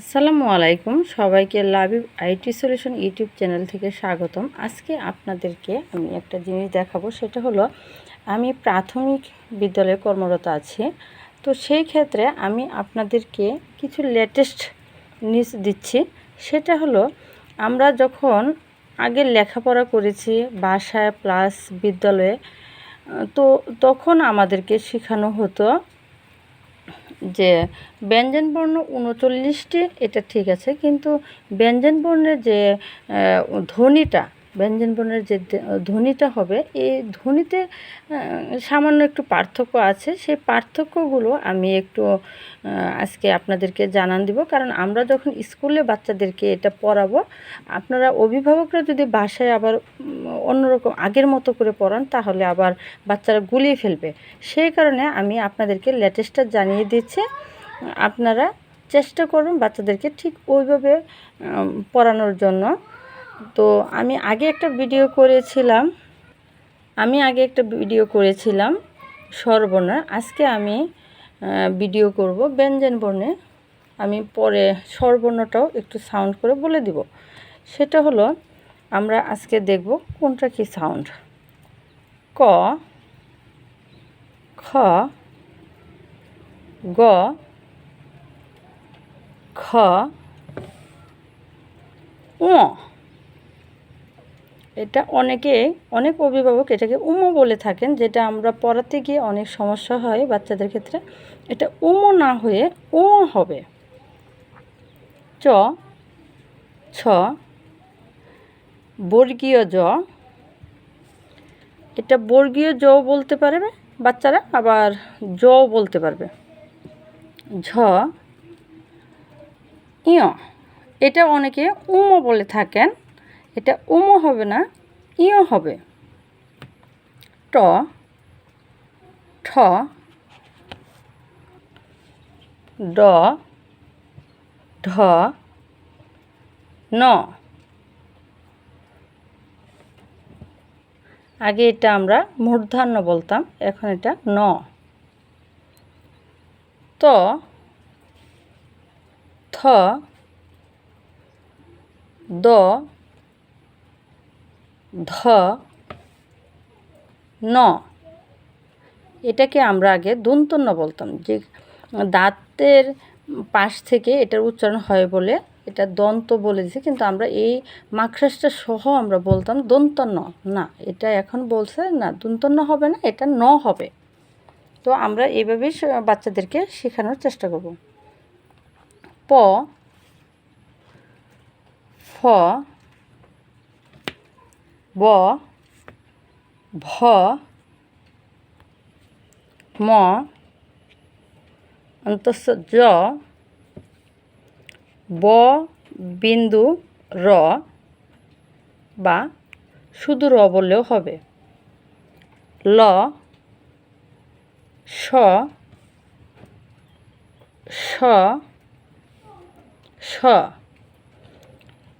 আসসালামু আলাইকুম। সবাইকে লাভিভ আইটি সলিউশন ইউটিউব চ্যানেল থেকে স্বাগতম। আজকে আপনাদেরকে আমি একটা জিনিস দেখাবো, সেটা হলো আমি প্রাথমিক বিদ্যালয়ে কর্মরত আছি। তো সেই ক্ষেত্রে আমি আপনাদেরকে কিছু লেটেস্ট নিউজ দিচ্ছি। সেটা হলো আমরা যখন আগে লেখাপড়া করেছি বাসায় প্লাস বিদ্যালয়ে, তো তখন আমাদেরকে শেখানো হতো যে ব্যঞ্জনবর্ণ উনচল্লিশটি এটা ঠিক আছে কিন্তু ব্যঞ্জনবর্ণের যে ধ্বনিটা ব্যঞ্জনবর্ণের যে ধ্বনিটা হবে এই ধ্বনিতে সামান্য একটু পার্থক্য আছে। সেই পার্থক্যগুলো আমি একটু আজকে আপনাদেরকে জানান দিব। কারণ আমরা যখন স্কুলে বাচ্চাদেরকে এটা পড়াবো, আপনারা অভিভাবকরা যদি বাসায় আবার অন্যরকম আগের মতো করে পড়ান, তাহলে আবার বাচ্চারা গুলিয়ে ফেলবে। সেই কারণে আমি আপনাদেরকে লেটেস্টটা জানিয়ে দিচ্ছি। আপনারা চেষ্টা করুন বাচ্চাদেরকে ঠিক ওইভাবে পড়ানোর জন্য। তো আমি আগে একটা ভিডিও করেছিলাম। আমি আগে একটা ভিডিও করেছিলাম স্বরবর্ণ আজকে আমি ভিডিও করব ব্যঞ্জন বর্ণে আমি পরে স্বরবর্ণটাও একটু সাউন্ড করে বলে দিব। সেটা হলো, আমরা আজকে দেখব কোনটা কি সাউন্ড ক, খ, গ, খ উ এটা অনেকে, অনেক অভিভাবক এটাকে উমো বলে থাকেন, যেটা আমরা পড়াতে গিয়ে অনেক সমস্যা হয় বাচ্চাদের ক্ষেত্রে। এটা উমো না হয়ে ও হবে। চ, ছ, বর্গীয় জ। এটা বর্গীয় জ বলতে পারবে বাচ্চারা, আবার জ বলতে পারবে। ঝ, ইয়। এটা অনেকে উমো বলে থাকেন। এটা উমো হবে না ইও হবে। ট, ঠ, ড ঢ ন। আগে এটা আমরা মূর্ধান্য বলতাম, এখন এটা ন। ত, থ, দ ধ, ন। এটাকে আমরা আগে দন্তন্য বলতাম। যে দাঁতের পাশ থেকে এটার উচ্চারণ হয় বলে, এটা দন্ত বলে দিছে কিন্তু আমরা এই মাখরাসটা সহ আমরা বলতাম দন্তন্য। না, এটা এখন বলছে না, দন্তন্য হবে না, এটা ন হবে। তো আমরা এইভাবেই বাচ্চাদেরকে শেখানোর চেষ্টা করব। প, ফ ব, ভ, ম অন্তঃ জ, ব, বিন্দু, র, বা শুধু র বললেও হবে। ল, স স স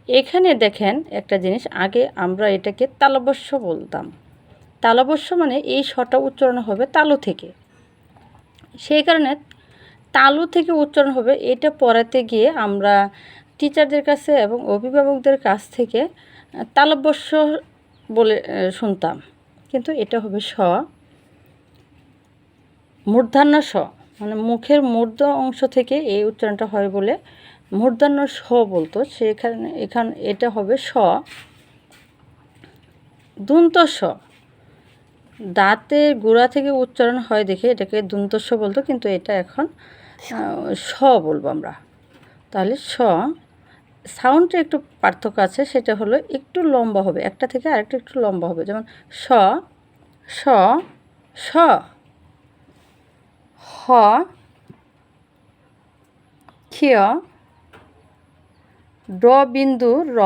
এখানে দেখেন একটা জিনিস আগে আমরা এটাকে তালবস্য বলতাম। তালবস্য মানে এই স্বটা উচ্চারণ হবে তালু থেকে। সেই কারণে তালু থেকে উচ্চারণ হবে এটা পড়াতে গিয়ে আমরা টিচারদের কাছে এবং অভিভাবকদের কাছ থেকে আহ, তালব্যস্য বলে শুনতাম। কিন্তু এটা হবে স। মূর্ধান্য স মানে মুখের মূর্ধ অংশ থেকে এই উচ্চারণটা হয় বলে মূর্ধান্য স বলতো, সেখানে এখান এটা হবে স। দন্ত স। দাঁতের গোড়া থেকে উচ্চারণ হয় দেখে এটাকে দন্তস্ব বলতো, কিন্তু এটা এখন স বলব আমরা। তাহলে স। সাউন্ডটা একটু পার্থক্য আছে, সেটা হলো একটু লম্বা হবে, একটা থেকে আরেকটা একটু লম্বা হবে। যেমন স স স, হ, ক্ষিয় ড বিন্দু র,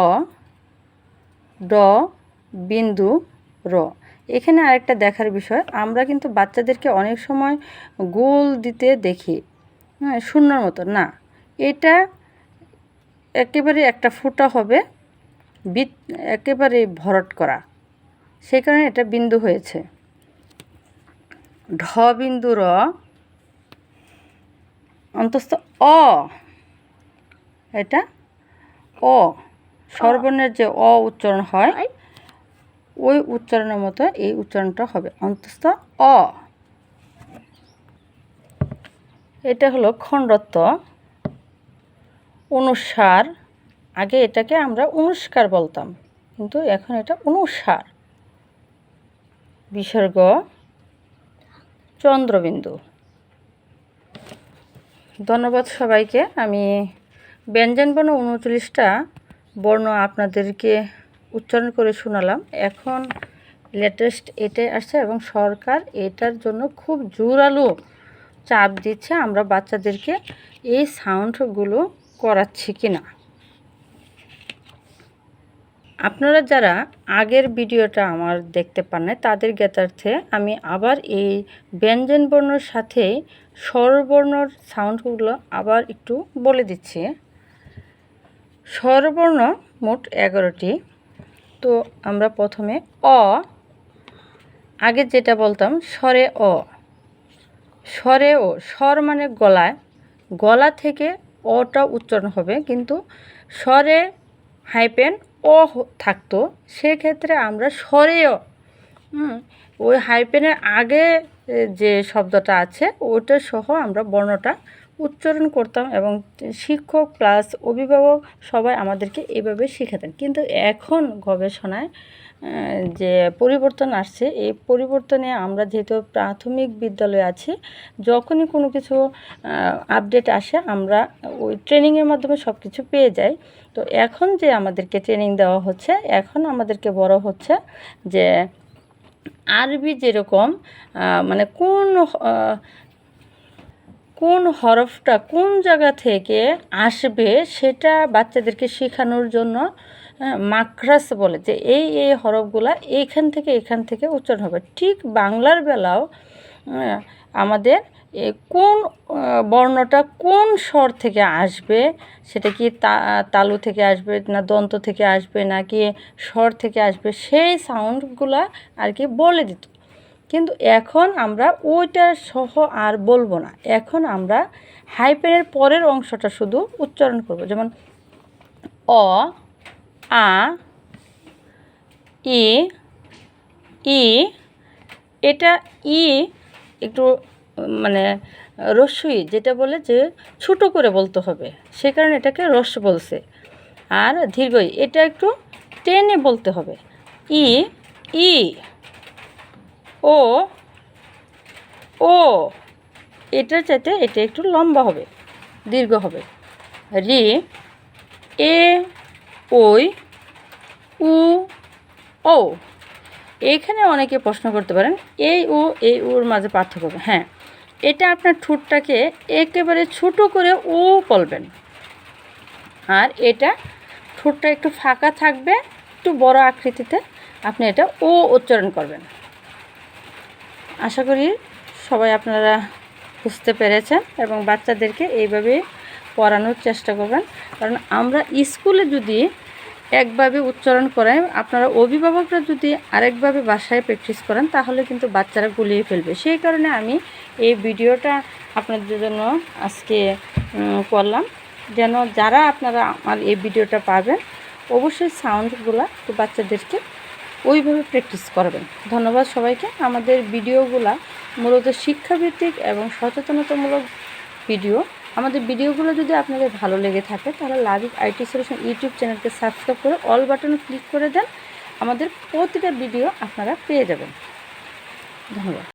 ড বিন্দু র। এখানে আরেকটা দেখার বিষয়, আমরা কিন্তু বাচ্চাদেরকে অনেক সময় গোল দিতে দেখি। হ্যাঁ শূন্যর মতো, না। এটা একেবারে একটা ফুটা হবে বিত একেবারে ভরট করা। সেই কারণে এটা বিন্দু হয়েছে। ঢ বিন্দু র, অন্তস্থ অ। এটা অ স্বরবর্ণের যে অ উচ্চারণ হয়। ওই উচ্চারণের মতো এই উচ্চারণটা হবে। অন্তস্থ অ। এটা হলো খণ্ডত্ব অনুসার। আগে এটাকে আমরা অনুষ্কার বলতাম কিন্তু এখন এটা অনুসার। বিসর্গ চন্দ্রবিন্দু। ধন্যবাদ সবাইকে আমি ব্যঞ্জনবর্ণ উনচল্লিশটা বর্ণ আপনাদেরকে উচ্চারণ করে শোনালাম। এখন লেটেস্ট এটাই আসছে এবং সরকার এটার জন্য খুব জোরালো চাপ দিচ্ছে আমরা বাচ্চাদেরকে এই সাউন্ডগুলো করাচ্ছি কি না আপনারা যারা আগের ভিডিওটা আমার দেখতে পান না তাদের জ্ঞাতার্থে আমি আবার এই ব্যঞ্জনবর্ণর সাথে স্বরবর্ণর সাউন্ডগুলো আবার একটু বলে দিচ্ছি। স্বরবর্ণ মোট এগারোটি। তো আমরা প্রথমে অ, আগে যেটা বলতাম স্বরে অ। স্বরে ও স্বর মানে গলায়। গলা থেকে অটা উচ্চারণ হবে, কিন্তু স্বরে হাইপেন অ থাকতো। সেক্ষেত্রে আমরা স্বরে হুম, ওই হাইপেনের আগে যে শব্দটা আছে, ওটা সহ আমরা বর্ণটা উচ্চারণ করতাম এবং শিক্ষক প্লাস অভিভাবক সবাই আমাদেরকে এভাবে শেখাতেন। কিন্তু এখন গবেষণায় যে পরিবর্তন আসছে, এই পরিবর্তনে আমরা যেহেতু প্রাথমিক বিদ্যালয়ে আছি, যখনই কোনো কিছু আপডেট আসে, আমরা ওই ট্রেনিংয়ের মাধ্যমে সব কিছু পেয়ে যাই। তো এখন যে আমাদেরকে ট্রেনিং দেওয়া হচ্ছে, এখন আমাদেরকে বড় হচ্ছে যে আরবি যেরকম মানে কোন কোন হরফটা কোন জায়গা থেকে আসবে সেটা বাচ্চাদেরকে শেখানোর জন্য মাকরাস বলে যে এই এই হরফগুলা এইখান থেকে, এখান থেকে উচ্চারণ হবে। ঠিক বাংলার বেলাও আমাদের কোন বর্ণটা কোন স্বর থেকে আসবে, সেটা কি তালু থেকে আসবে না দন্ত থেকে আসবে নাকি স্বর থেকে আসবে, সেই সাউন্ডগুলা আর কি বলে দিত। কিন্তু এখন আমরা ওইটা সহ আর বলব না। এখন আমরা হাইপেনের পরের অংশটা শুধু উচ্চারণ করব। যেমন অ, আ, ই ই, এটা ই একটু মানে রস্যই, যেটা বলে যে ছোটো করে বলতে হবে। সে কারণে এটাকে রস বলছে। আর দীর্ঘই, এটা একটু টেনে বলতে হবে। ই ই ও ও, এটার চাইতে এটা একটু লম্বা হবে, দীর্ঘ হবে। রি, এ, ওই, উ ও এইখানে অনেকে প্রশ্ন করতে পারেন, এই ও, এই ওর মাঝে পার্থক্য হ্যাঁ এটা আপনার ঠোঁটটাকে একেবারে ছোট করে ও বলবেন। আর এটা ঠোঁটটা একটু ফাঁকা থাকবে, একটু বড় আকৃতিতে আপনি এটা ও উচ্চারণ করবেন। আশা করি সবাই আপনারা বুঝতে পেরেছেন এবং বাচ্চাদেরকে এইভাবে পড়ানোর চেষ্টা করবেন। কারণ আমরা স্কুলে যদি একভাবে উচ্চারণ করেন আপনারা অভিভাবকরা যদি আরেকভাবে বাসায় প্র্যাকটিস করেন, তাহলে কিন্তু বাচ্চারা গুলিয়ে ফেলবে। সেই কারণে আমি এই ভিডিওটা আপনাদের জন্য আজকে করলাম। যেন যারা আপনারা আমার এই ভিডিওটা পাবেন, অবশ্যই সাউন্ডগুলো তো বাচ্চাদেরকে ওইভাবে প্র্যাকটিস করবেন। ধন্যবাদ সবাইকে। আমাদের ভিডিওগুলা মূলত শিক্ষাভিত্তিক এবং সচেতনতামূলক ভিডিও। আমাদের ভিডিওগুলো যদি আপনাদের ভালো লেগে থাকে, তাহলে লাভিক আইটি সলিউশন ইউটিউব চ্যানেলকে সাবস্ক্রাইব করে অল বাটনে ক্লিক করে দেন। আমাদের প্রতিটা ভিডিও আপনারা পেয়ে যাবেন। ধন্যবাদ।